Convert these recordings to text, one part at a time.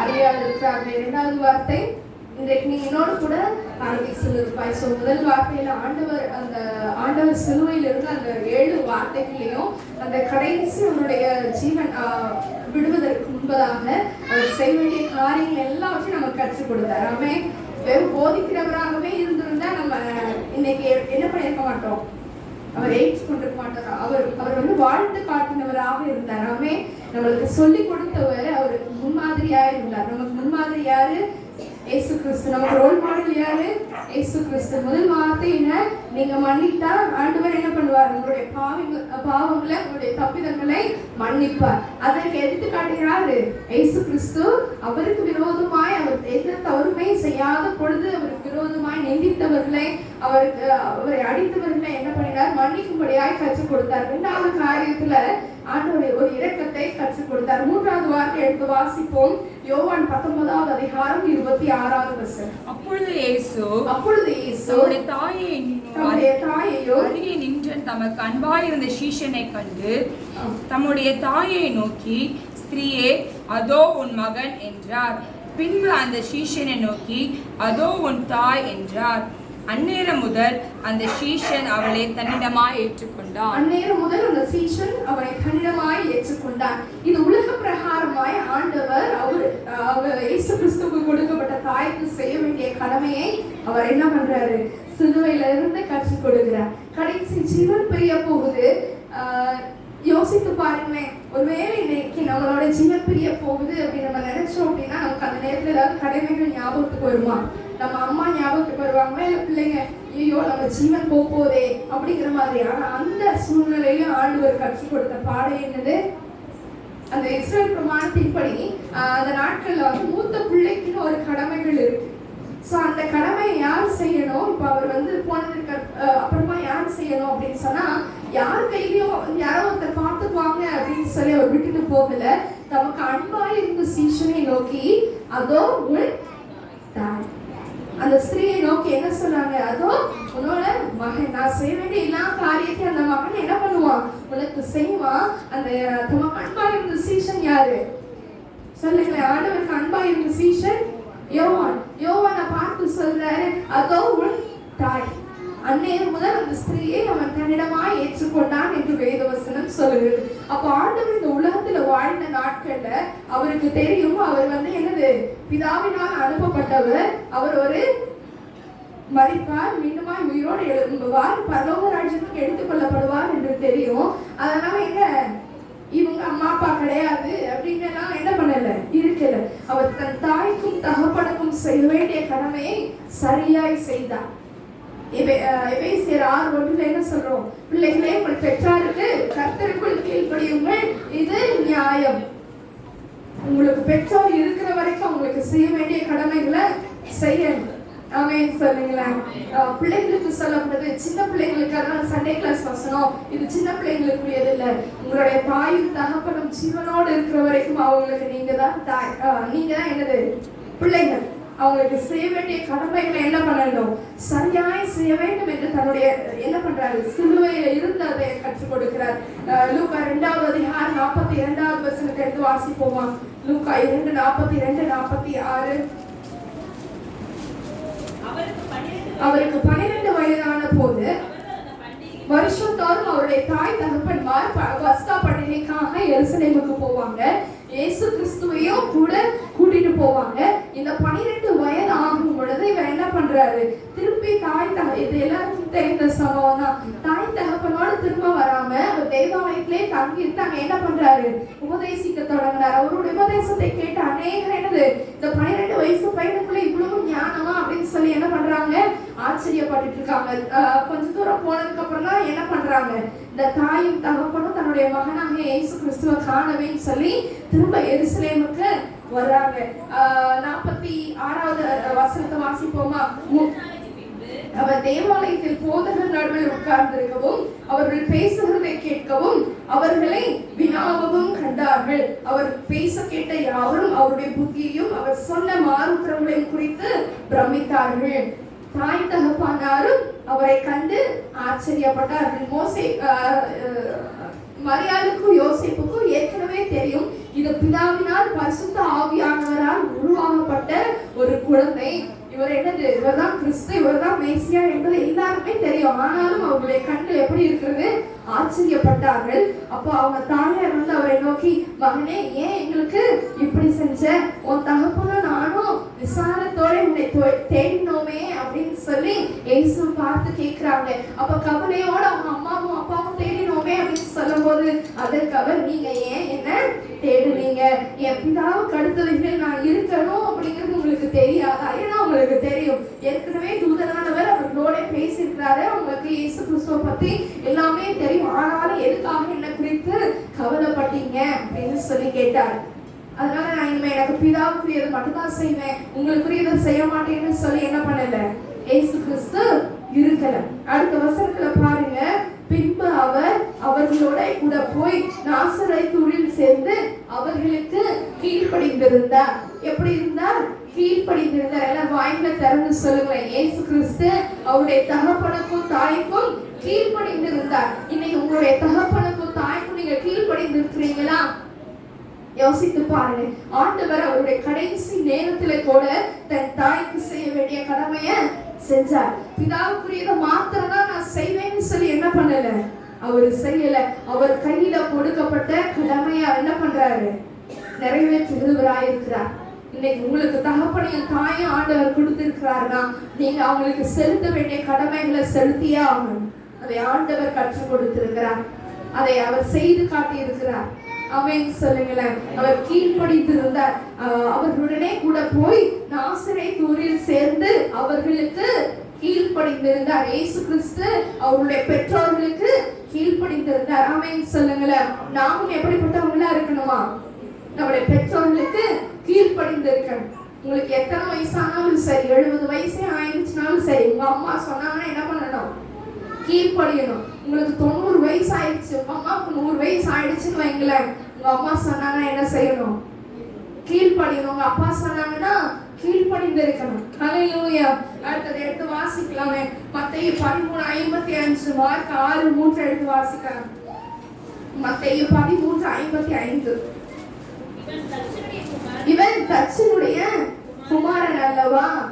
அறியாது இருக்கிறார்கள் இரண்டாவது வார்த்தை. இன்றைக்கு நீ என்னோடு கூட பரதேசில் இருப்பாய் ஸோ முதல் வார்த்தையில ஆண்டவர் அந்த ஆண்டவர் சிலுவையில் இருந்து அந்த ஏழு வார்த்தைகளையும் அந்த கடைசி அவருடைய ஜீவன் விடுவதற்கு முன்பதாக அவர் செய்ய வேண்டிய காரியங்கள் எல்லாவற்றையும் நமக்கு கற்றுக் கொடுத்தார். ஆமே வெறும் போதிக்கிறவராகவே இருந்திருந்தா நம்ம இன்னைக்கு என்ன பண்ணியிருக்க மாட்டோம்? அவர் எயிட்ஸ் கொண்டிருக்க மாட்டார் அவர் அவர் வந்து வாழ்ந்து காட்டினவராக இருந்தார். ஆமே நம்மளுக்கு சொல்லி கொடுத்தவர் அவர் முன்மாதிரியா இருந்தார் நமக்கு முன்மாதிரி யாரு? ஏசு கிறிஸ்து. நமக்கு ரோல் மாடல் யாரு? ஏசு கிறிஸ்து. முதல் வார்த்தை என்ன? நீங்க மன்னித்தா ஆண்டவர் என்ன பண்ணுவார்? உங்களுடைய பாவங்கள் பாவங்களை உங்களுடைய தப்பிதங்களை மன்னிப்பார். அதற்கு எடுத்து காட்டுகிறாரு ஏசு கிறிஸ்து அவருக்கு விரோதமாய் அவர் எந்த தவறுமே செய்யாத பொழுது அவருக்கு விரோதமாய் நிந்தித்தவர்களை அவருக்கு அவரை அடித்தவர்களை என்ன பண்ணினார்? மன்னிக்கும்படியாய் கற்றுக் கொடுத்தார். இரண்டாவது காரியத்துல ஆண்டவருடைய ஒரு இரக்கத்தை கற்றுக் கொடுத்தார். மூன்றாவது வார்த்தை எடுத்து வாசிப்போம். யோவான் பத்தொன்பதாவது அதிகாரம் இருபத்தி ஆறாவது வசனம். அப்பொழுது இயேசு அப்பொழுது இயேசு தாயை தம்முடைய தாயையோ அருகே நின்று தமக்கு அன்பாயிருந்த சீஷனை கண்டு தம்முடைய தாயை நோக்கி ஸ்திரீயே அதோ உன் மகன் என்றார். பின்பு அந்த சீஷனை நோக்கி அதோ உன் தாய் என்றார். அந்நேரம் முதல் அந்த சீஷன் அவளை தன்னிடமாய் ஏற்றுக்கொண்டான். அந்நேரம் முதல் அந்த சீஷன் அவரை தன்னிடமாய் ஏற்றுக்கொண்டான். இது உலக பிரகாரமாய் ஆண்டவர் அவர் அவர் இயேசு கிறிஸ்துவுக்கு கொடுக்கப்பட்ட தாய்க்கு செய்ய வேண்டிய கடமையை அவர் என்ன பண்றாரு? சிலுவையில இருந்து கற்றுக் கொடுக்கிறார். கடைசி ஜீவன் பிரிய போகுது. ஆஹ், யோசித்து பாருங்களேன். ஒருவேளை இன்னைக்கு நம்மளோட ஜீவன் பிரிய போகுது அப்படின்னு நம்ம நினைச்சோம் அப்படின்னா நமக்கு அந்த நேரத்துல ஏதாவது கடமைகள் ஞாபகத்துக்கு வருமா? நம்ம அம்மா ஞாபகத்துக்கு வருவாங்க பிள்ளைங்க ஐயோ நம்ம ஜீவன் போக போதே அப்படிங்கிற மாதிரி. ஆனா அந்த சூழ்நிலையிலும் ஆண்டவர் கற்றுக் கொடுத்த பாடம் என்னது? அந்த இஸ்ரேல் பிரமாணத்தின்படி அந்த நாட்கள்ல வந்து மூத்த பிள்ளைக்குன்னு ஒரு கடமைகள் இருக்கு. ஸோ அந்த கடமையை யார் செய்யணும்? இப்போ அவர் வந்து போனதுக்கு அப்புறமா யார் செய்யணும் அப்படின்னு சொன்னா யார் கையிலையும் யாரோ ஒருத்தர் பார்த்துக்குவாங்க அப்படின்னு சொல்லி அவர் விட்டுட்டு போகல. தமக்கு அன்பாய் இருந்த சீஷனை நோக்கி அதோ உன் அந்த ஸ்திரீயை நோக்கி என்ன சொன்னாங்க? அதோ உன்னோட மகன் நான் செய்ய வேண்டிய எல்லா காரியத்தையும் அந்த மகன் என்ன பண்ணுவான்? உனக்கு செய்வான். அந்த தமக்கு அன்பா இருந்த சீசன் யாரு? சொல்லுங்களேன் ஆண்டவருக்கு அன்பா இருந்த சீசன் யோவான். யோவானை பார்த்து சொல்றாரு அதோ உன் தாய். அன்னையர் முதல் அந்த ஸ்திரீயை அவன் தன்னிடமா கொண்டான் என்று வேதவசனம் சொல்லுகிறது. அப்ப ஆண்டவர் இந்த உலகத்துல வாழ்ந்த நாட்கள்ல அவருக்கு தெரியும் அவர் வந்து என்னது? பிதாவினால் அனுப்பப்பட்டவர். அவர் ஒரு மறிப்பார் மீண்டுமாய் உயிரோடு எழும்புவார் பரலோக ராஜ்யத்துக்கு எடுத்துக்கொள்ளப்படுவார் என்று தெரியும். அதனால என்ன? இவங்க அம்மா அப்பா கிடையாது அப்படின்னு எல்லாம் என்ன பண்ணல? இருக்கல. அவர் தன் தாய்க்கும் தகப்பனுக்கும் செய்ய வேண்டிய கடமையை சரியாய் செய்தார். எபேசியர் ஆறு ஒன்றுல என்ன சொல்றோம்? பிள்ளைகளே உங்கள் பெற்றாருக்கு கர்த்தருக்குள் கீழ்ப்படியுங்கள். இது நியாயம். உங்களுக்கு பெற்றோர் இருக்கிற வரைக்கும் உங்களுக்கு செய்ய வேண்டிய கடமைகளை செய்யணும். ஆமென் சொல்லுங்களேன். பிள்ளைங்களுக்கு சொல்லப்படுது சின்ன பிள்ளைங்களுக்கு அதான் சண்டே கிளாஸ் வசனம். இது சின்ன பிள்ளைங்களுக்குரியது இல்ல. உங்களுடைய தாயும் தகப்பனும் ஜீவனோடு இருக்கிற வரைக்கும் அவங்களுக்கு நீங்க தான் தாய் நீங்க தான் என்னது? பிள்ளைகள். அவங்களுக்கு செய்ய வேண்டிய கடமைகளை என்ன பண்ணணும்? சரியாய் செய்ய வேண்டும் என்று தன்னுடைய என்ன பண்றாரு? சிலுவையில இருந்து அதை கற்றுக் கொடுக்கிறார். அஹ் லூக்கா இரண்டாவது அதிகாரம் நாற்பத்தி இரண்டாவது வசனத்தை எடுத்து வாசிப்போமா? லூக்கா இரண்டு நாற்பத்தி இரண்டு நாற்பத்தி ஆறு. அவருக்கு பனிரெண்டு வயதான போது வருஷத்தோறும் அவருடைய தாய் தகப்பன்மார் ப- பஸ்கா பண்டிகைக்காக எருசலேமுக்கு போவாங்க. இயேசு கிறிஸ்துவையும் கூட கூட்டிட்டு போவாங்க. இந்த பன்னிரெண்டு வயது ஆகும் பொழுது இவர் என்ன பண்றாரு? திருப்பி தாய் தக இது எல்லாருக்கும் தெரிந்த சம்பவம் தான் தாய் தகப்பனோட திரும்ப வராம அவர் தேவாலயத்திலே தங்கி இருந்து அங்க என்ன பண்றாரு? உபதேசிக்க தொடங்கினார். அவருடைய உபதேசத்தை கேட்டு அநேகர் என்னது? இந்த பன்னிரெண்டு வயசு பையனுக்குள்ள இவ்வளவு ஞானமா அப்படின்னு சொல்லி என்ன பண்றாங்க? ஆச்சரியப்பட்டுட்டு இருக்காங்க. கொஞ்ச தூரம் போனதுக்கு அப்புறம் தான் என்ன பண்றாங்க? இந்த தாயும் தகப்பனும் தன்னுடைய மகனாக இயேசு கிறிஸ்துவ காணவேன்னு சொல்லி திரும்ப எருசலேமுக்கு வர்றாங்க. நாற்பத்தி ஆறாவது வசனத்தை வாசிப்போமா? அவர் தேவாலயத்தில் போதகர் நடுவில் உட்கார்ந்திருக்கவும் அவர்கள் பேசுகிறதை கேட்கவும் அவர்களை வினாவும் கண்டார்கள். அவர் பேச கேட்ட யாவரும் அவருடைய புத்தியையும் அவர் சொன்ன மாறுத்திரங்களையும் குறித்து பிரமித்தார்கள். தாய் தகப்பானாரும் அவரை கண்டு ஆச்சரியப்பட்டார்கள். மோசை மரியாதைக்கும் யோசிப்புக்கும் மரியாளுக்கும் ஏற்கனவே தெரியும் இது பிதாவினால் பரிசுத்த ஆவியானவரால் ஒரு குழந்தை. இவர் என்னது? இவர்தான் கிறிஸ்து இவர்தான் மேசியா என்பது எல்லாருமே தெரியும். ஆனாலும் அவருடைய கண்கள் எப்படி இருக்கிறது? ஆச்சரியப்பட்டார்கள். அப்போ அவங்க தாயார் வந்து அவரை நோக்கி மகனே ஏன் எங்களுக்கு இப்படி செஞ்ச? உன் தகப்பனும் நானும் விசாரத்தோட உன்னை தேடினோமே அப்படின்னு சொல்லி இயேசு பார்த்து கேட்கிறாங்க. அப்ப கவலையோட அவங்க அம்மாவும் அப்பாவும் தேடினோமே அப்படின்னு சொல்லும்போது அதற்கு அவர் நீங்க ஏன் என்ன தேடுவீங்க. என் பிதாவுக்கு நான் இருக்கணும் அப்படிங்கிறது உங்களுக்கு தெரியாதா? ஏன்னா உங்களுக்கு தெரியும். ஏற்கனவே தூதரானவர் அவர்களோட பேசியிருக்கிறாரு. அவங்களுக்கு இயேசு கிறிஸ்துவ பத்தி எல்லாமே தெரியும். ஆனாலும் எதுக்காக என்ன குறித்து கவலைப்பட்டீங்க அப்படின்னு சொல்லி கேட்டார். அதனால நான் இனிமே எனக்கு பிதாவுக்குரியது மட்டும்தான் செய்வேன். உங்களுக்குரியதை செய்ய மாட்டேன்னு சொல்லி என்ன பண்ணல? ஏசு கிறிஸ்து இருக்கல. அடுத்த வசனத்துல பாருங்க. பின்பு அவர் அவர்களோட கூட போய் நாசரை தொழில் சேர்ந்து அவர்களுக்கு கீழ்ப்படிந்திருந்தார். எப்படி இருந்தார்? கீழ்ப்படிந்திருந்தார். எல்லாம் வாய்ந்த திறந்து சொல்லுங்களேன். ஏசு கிறிஸ்து அவருடைய தகப்பனுக்கும் தாய்க்கும் கீழ்ப்படிந்திருந்தார். இன்னைக்கு உங்களுடைய தகப்பனுக்கும் தாய்க்கும் நீங்க கீழ்ப்படிந்திருக்கிறீங்களா? யோசித்து பாருங்க. ஆண்டவர் அவருடைய கடைசி நேரத்துல கூட தன் தாய்க்கு செய்ய வேண்டிய கடமையை செஞ்சார். பிதாவுக்குரியதை மாத்திரம் தான் நான் செய்வேன்னு சொல்லி என்ன பண்ணல? அவர் செய்யல. அவர் கையில கொடுக்கப்பட்ட கடமையா என்ன பண்றாரு? நிறைவேற்றுகிறவராயிருக்கிறார் இன்னைக்கு உங்களுக்கு தகப்பனையும் தாயும் ஆண்டவர் கொடுத்திருக்கிறாருன்னா நீங்க அவங்களுக்கு செலுத்த வேண்டிய கடமைகளை செலுத்தியே ஆகணும். அதை ஆண்டவர் கற்றுக் கொடுத்திருக்கிறார். அதை அவர் செய்து காட்டியிருக்கிறார். அவன் சொல்லுங்களேன். அவர் கீழ்ப்படித்திருந்தார் ஆஹ் அவர்களுடனே கூட போய் நாசரே தூரில் சேர்ந்து அவர்களுக்கு கீழ்ப்படிந்திருந்தார். இயேசு கிறிஸ்து அவருடைய பெற்றோர்களுக்கு கீழ்ப்படிந்திருந்தார். ஆமென் சொல்லுங்களேன். நாமும் எப்படிப்பட்டவங்களா இருக்கணுமா? நம்முடைய பெற்றோர்களுக்கு கீழ்ப்படிந்திருக்கணும். உங்களுக்கு எத்தனை வயசானாலும் சரி எழுபது வயசே ஆயிடுச்சுனாலும் சரி உங்க அம்மா சொன்னாங்கன்னா என்ன பண்ணணும்? கீழ்ப்படியணும். உங்களுக்கு தொண்ணூறு வயசு ஆயிடுச்சு உங்க அம்மாவுக்கு நூறு வயசு ஆயிடுச்சுன்னு வைங்களேன். உங்க அம்மா சொன்னாங்கன்னா என்ன செய்யணும்? கீழ்ப்படியணும். உங்க அப்பா சொன்னாங்கன்னா கீழ்ப்படிந்து இருக்கணும். ஹalleluya. அடுத்தது எடுத்து வாசிக்கலாமே. மத்தேயு பதிமூணு ஐம்பத்தி அஞ்சு மார்க் ஆறு மூன்று எடுத்து வாசிக்கலாம். மத்தேயு பதிமூன்று ஐம்பத்தி ஐந்து. இவன் தச்சனுடைய குமாரன் அல்லவா?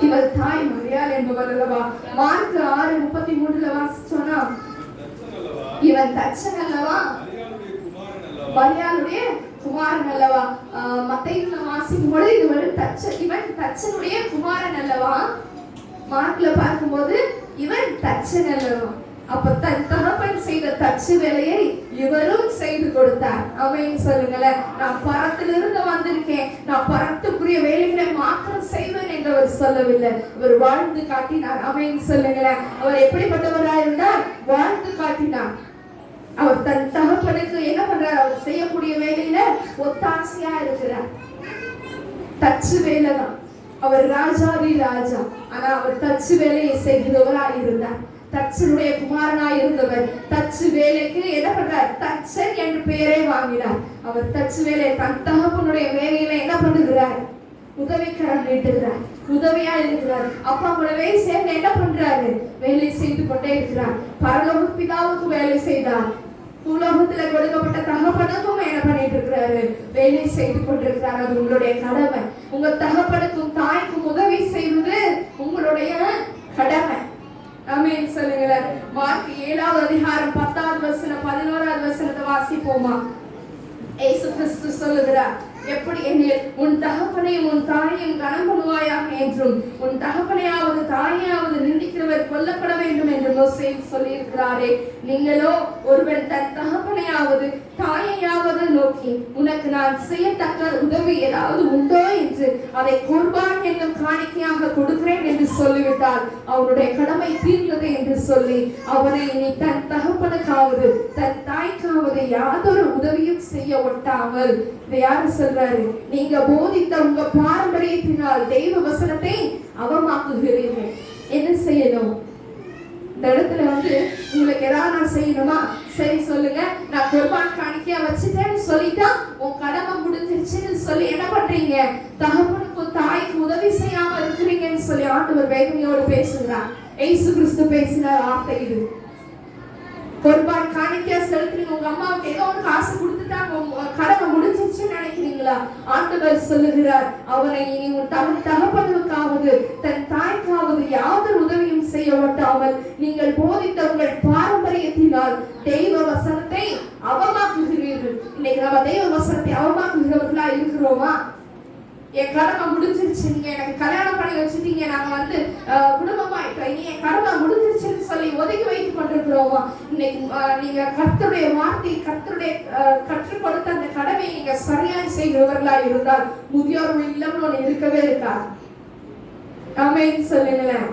இவன் தாய் மரியாள் இவள் தாய் மரியாள் என்பவர் அல்லவா? மார்க் ஆறு முப்பத்தி மூணுல வாசிச்சோன்னா இவன் தச்சன் அல்லவா? மரியாளுடைய குமாரன் அல்லவா? ஆஹ் வாசிக்கும் பொழுது இது ஒரு தச்ச இவன் தச்சனுடைய குமாரன் அல்லவா? மார்க்ல பார்க்கும்போது இவன் தச்சன் அல்லவா? அப்ப தன் தகப்பன் செய்த தச்சு வேலையை இவரும் செய்து கொடுத்தார். அவையும் சொல்லுங்களேன் நான் பரத்திலிருந்து வந்திருக்கேன். நான் பரத்துக்குரிய வேலைகளை மாத்திரம் செய்வேன் என்று அவர் சொல்லவில்லை. இவர் வாழ்ந்து காட்டினார். அவையும் சொல்லுங்களேன் அவர் எப்படிப்பட்டவராக இருந்தார்? வாழ்ந்து காட்டினார். அவர் தன் தகப்பனுக்கு என்ன பண்றார்? அவர் செய்யக்கூடிய வேலையில ஒத்தாசையா இருக்கிறார். தச்சு வேலை தான் அவர் ராஜாவி ராஜா. ஆனா அவர் தச்சு வேலையை செய்கிறவராய் இருந்தார். தச்சனுடைய குமாரனாய் இருந்தவர். தச்சு வேலைக்கு என்ன பண்றார்? தச்சன் என்று பெயரை வாங்கினார். அவர் தச்சு வேலை தன் தகப்பனுடைய வேலையில என்ன பண்ணுகிறார்? உதவிக்கரம் நீட்டுகிறார். உதவியா இருக்கிறார். அப்பா கூடவே சேர்ந்து என்ன பண்றாரு? வேலை செய்து கொண்டே இருக்கிறார். பரலோக பிதாவுக்கு வேலை செய்தார். உலகத்துல கொடுக்கப்பட்ட தகப்பனுக்கும் என்ன பண்ணிட்டு இருக்கிறாரு? வேலை செய்து கொண்டிருக்கிறார். அது உங்களுடைய கடமை. உங்க தகப்பனுக்கும் தாய்க்கும் உதவி செய்வது உங்களுடைய கடமை ஆமென் சொல்லுங்களேன் மார்க் ஏழாவது அதிகாரம் பத்தாவது வசனம் பதினோராவது வசனத்தை போமா. ஏசு கிறிஸ்து சொல்லுகிறார் எப்படி என்னில் உன் தகப்பனையும் உன் தாயையும் கனம் பண்ணுவாயாக என்றும் உன் தகப்பனையாவது தாயையாவது நிந்திக்கிறவர் கொல்லப்பட வேண்டும் என்று மோசை சொல்லியிருக்கிறாரே. நீங்களோ ஒருவன் தன் தகப்பனையாவது தாயையாவது நோக்கி உனக்கு நான் செய்யத்தக்க உதவி ஏதாவது உண்டோ என்று அதை குர்பான் என்னும் காணிக்கையாக கொடுக்கிறேன் என்று சொல்லிவிட்டால் அவனுடைய கடமை தீர்ந்தது என்று சொல்லி அவனை நீ தன் தகப்பனுக்காவது தன் தாய்க்காவது யாதொரு உதவியும் செய்ய ஒட்டாமல் யாரு சொல்றாரு? நீங்க போதித்த உங்க பாரம்பரியத்தினால் தெய்வ வசனத்தை அவமாக்குகிறீர்கள். என்ன செய்யணும்? இந்த இடத்துல வந்து உங்களுக்கு ஏதாவது நான் செய்யணுமா? சரி சொல்லுங்க. நான் குர்பான் காணிக்கையா வச்சுட்டேன்னு சொல்லிட்டா உன் கடமை முடிஞ்சிருச்சுன்னு சொல்லி என்ன பண்றீங்க? தகப்பனுக்கும் தாய்க்கு உதவி செய்யாம இருக்கிறீங்கன்னு சொல்லி ஆண்டவர் வேதனையோடு பேசுகிறார். ஏசு கிறிஸ்து பேசினார் வார்த்தை இது. பொறுப்பான் காணிக்கையா செலுத்துறீங்க. உங்க அம்மாவுக்கு ஏதோ ஒரு காசு கொடுத்துட்டாங்க. உங்க கடமை முடிஞ்சிருச்சுன்னு நினைக்கிறீங்களா? ஆண்டவர் சொல்லுகிறார் அவனை இனி உன் தமிழ் தகப்பனுக்காவது தன் தாய்க்காவது யாதொரு உதவியும் செய்ய மாட்டாமல் நீங்கள் போதித்த உங்கள் பாரம்பரியத்தினால் தெய்வ வசனத்தை அவமாக்குகிறீர்கள். இன்னைக்கு நம்ம தெய்வ வசனத்தை அவமாக்குகிறவர்களா இருக்கிறோமா? என் கடமை முடிஞ்சிருச்சு நீங்க எனக்கு கல்யாணம் பண்ணி வச்சுட்டீங்க நாங்க வந்து குடும்பமா இப்ப இனி என் கடமை முடிஞ்சிருச்சுன்னு சொல்லி ஒதுக்கி வைத்து கொண்டிருக்கிறோமா? இன்னைக்கு நீங்க கர்த்தருடைய வார்த்தை கர்த்தருடைய அஹ், கற்றுக் கொடுத்த அந்த கடமையை நீங்க சரியாய் செய்கிறவர்களா இருந்தால் முதியோர்கள் இல்லம்னு ஒண்ணு இருக்கவே இருக்கா அமைன்னு சொல்லுங்களேன்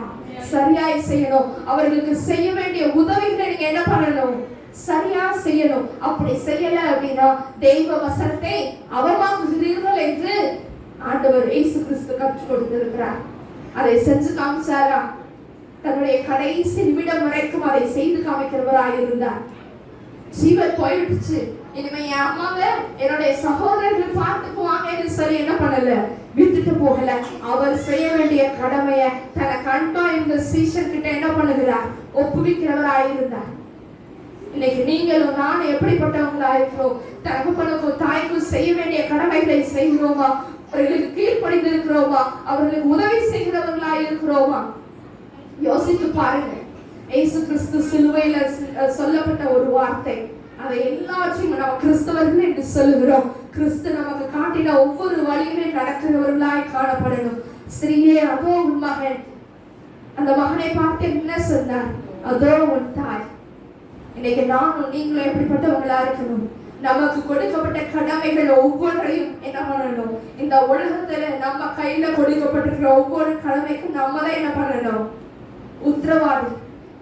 சரியாய் செய்யணும். அவர்களுக்கு செய்ய வேண்டிய உதவிகளை நீங்க என்ன பண்ணணும்? சரியா செய்யணும். அப்படி செய்யல அப்படின்னா தெய்வ வசனத்தை அவமாக்குகிறீர்கள் என்று ஆண்டவர் இயேசு கிறிஸ்து கற்றுக் கொடுத்திருக்கிறார். அதை செஞ்சு காமிச்சாரா? தன்னுடைய கடைசி நிமிடம் வரைக்கும் அதை செய்து காமிக்கிறவராய் இருந்தார். ஜீவன் போயிடுச்சு. இனிமே என் அம்மாவை என்னுடைய சகோதரர்கள் பார்த்துக்குவாங்கன்னு சொல்லி என்ன பண்ணல? வித்துட்டு போகல. அவர் செய்ய வேண்டிய கடமைய தன கண்டா இந்த சீஷன் கிட்ட என்ன பண்ணுகிறார்? ஒப்புவிக்கிறவராய் இருந்தார் இன்னைக்கு நீங்களும் நானும் எப்படிப்பட்டவங்களா இருக்கிறோம் தகப்பனுக்கும் தாய்க்கும் செய்ய வேண்டிய கடமைகளை செய்கிறோமா? அவர்களுக்கு கீழ்ப்படிந்து இருக்கிறோமா அவர்களுக்கு உதவி செய்கிறவர்களா இருக்கிறோமா யோசித்து பாருங்க இயேசு கிறிஸ்து சிலுவையில சொல்லப்பட்ட ஒரு வார்த்தை. அதை எல்லாத்தையும் நம்ம கிறிஸ்தவர்கள் என்று சொல்லுகிறோம். கிறிஸ்து நமக்கு காட்டின ஒவ்வொரு வழியுமே நடக்கிறவர்களாய் காணப்படணும். ஸ்திரீயே அதோ உன் மகன். அந்த மகனை பார்த்து என்ன சொன்னார்? அதோ உன் தாய். இன்னைக்கு நானும் நீங்களும் எப்படிப்பட்டவங்களா இருக்கணும்? நமக்கு கொடுக்கப்பட்ட கடமைகள் ஒவ்வொன்றையும் என்ன பண்ணணும்? இந்த உலகத்துல நம்ம கையில கொடுக்கப்பட்டிருக்கிற ஒவ்வொரு கடமைக்கும் நம்ம தான் என்ன பண்ணணும்? உத்தரவாதி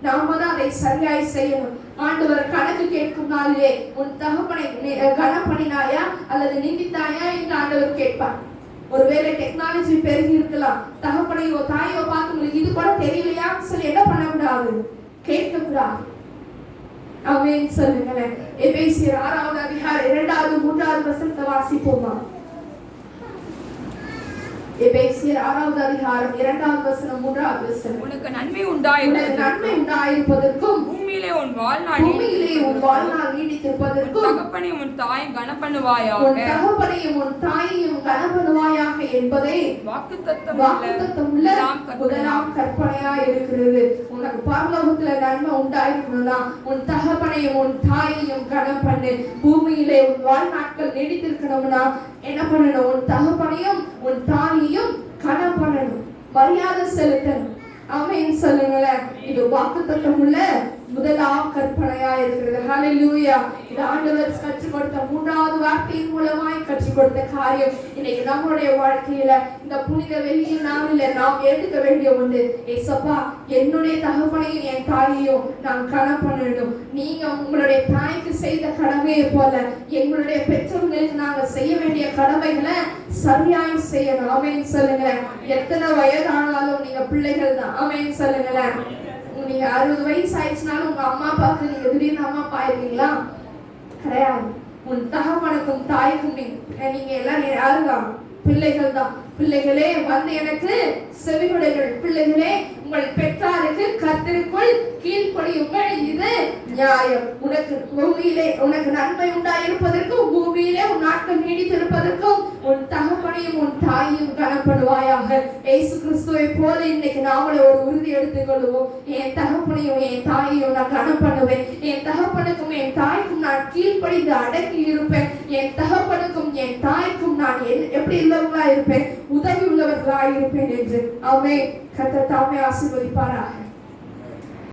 நாம தான் அதை சரியாய் செய்யணும். ஆண்டவர் கேட்கும் நாளிலே உன் தகப்பனை கனம் பண்ணினாயா அல்லது நிந்தித்தாயா என்று ஆண்டவர் கேட்பார். ஒருவேளை டெக்னாலஜி பெருகி இருக்கலாம். தகப்பனையோ தாயோ பார்த்து உங்களுக்கு இது கூட தெரியலையான்னு சொல்லி என்ன பண்ணக்கூடாது? கேட்கக்கூடாது. ஆமென். சொல்லுங்களேன். எபேசியர் ஆறாவது அதிகாரம் இரண்டாவது மூன்றாவது வசனத்தை வாசிப்போமா? எபேசியர் ஆறாவது அதிகாரம் இரண்டாவது வசனம் மூன்றாவது வசனம். உனக்கு நன்மை உண்டாயிருப்பதற்கும் பூமியிலே உன் வாழ்நாள் பூமியிலே உன் வாழ்நாள் உன் நீடித்திருப்பதற்கும் தகப்பனையும் உன் தாயும் உன் கனப்பண்ணுவாயாக தகப்பனையும் உன் தாயையும் கனப்படுவாயாக என்பதே வாக்கு தத்தம் வாக்குத்தத்தம் உள்ள முதலாம் கற்பனையா இருக்கிறது. உனக்கு பரலோகத்துல நன்மை உண்டாயிருக்கணும்னா உன் தகப்பனையும் உன் தாயையும் கனம் பண்ணு பூமியிலே உன் வாழ்நாட்கள் நீடித்திருக்கணும்னா என்ன பண்ணணும்? உன் தகப்பனையும் உன் தாயையும் கனம் பண்ணணும் மரியாதை செலுத்தணும். ஆமென் சொல்லுங்களேன். இது வாக்குத்தத்தம் உள்ள முதலாம் கற்பனையா இருக்கிறது. ஹalleluya இது ஆண்டவர் கற்றுக் கொடுத்த மூன்றாவது வார்த்தையின் மூலமாய் கற்றுக் கொடுத்த காரியம். இன்னைக்கு நம்மளுடைய வாழ்க்கையில இந்த புனித வெளியே நாம் இல்லை நாம் எடுக்க வேண்டிய ஒன்று. ஏசப்பா என்னுடைய தகப்பனையும் என் தாயையும் நான் கனம் பண்ணணும் நீங்க உங்களுடைய தாய்க்கு செய்த கடமையை போல எங்களுடைய பெற்றோர்களுக்கு நாங்க செய்ய வேண்டிய கடமைகளை சரியாய் செய்யணும். ஆமென் சொல்லுங்களேன். எத்தனை வயதானாலும் நீங்க பிள்ளைகள் தான். ஆமென் சொல்லுங்களேன். நீங்க அறுபது வயசு ஆயிடுச்சுனாலும் உங்க அம்மா அப்பாவுக்கு நீங்க திடீர்னு அம்மா அப்பா ஆயிருவீங்களா கிடையாது. உன் தகப்பனுக்கும் தாய்க்கும் நீங்க நீங்க எல்லாம் யாருதான் பிள்ளைகள் தான் பிள்ளைகளே வந்து எனக்கு செவிகொடைகள். பிள்ளைகளே உங்கள் பெற்றாருக்கு கத்திற்குள் கீழ்ப்படியுங்கள். இது நியாயம். உனக்கு பூமியிலே உனக்கு நன்மை உண்டாயிருப்பதற்கும் பூமியிலே உன் நாட்கள் நீடித்திருப்பதற்கும் உன் தகப்பனையும் உன் தாயையும் கனப்படுவாயாக ஏசு கிறிஸ்துவை போல இன்னைக்கு நாமளே ஒரு உறுதி எடுத்துக்கொள்வோம் என் தகப்பனையும் என் தாயையும் நான் கனம் என் தகப்பனுக்கும் என் தாய்க்கும் நான் கீழ்ப்படிந்து அடக்கி இருப்பேன். என் தகப்பனுக்கும் என் தாய்க்கும் நான் எப்படி உள்ளவர்களா இருப்பேன் உதவி உள்ளவர்களா இருப்பேன் என்று. அவை catetar o meu acima de parar.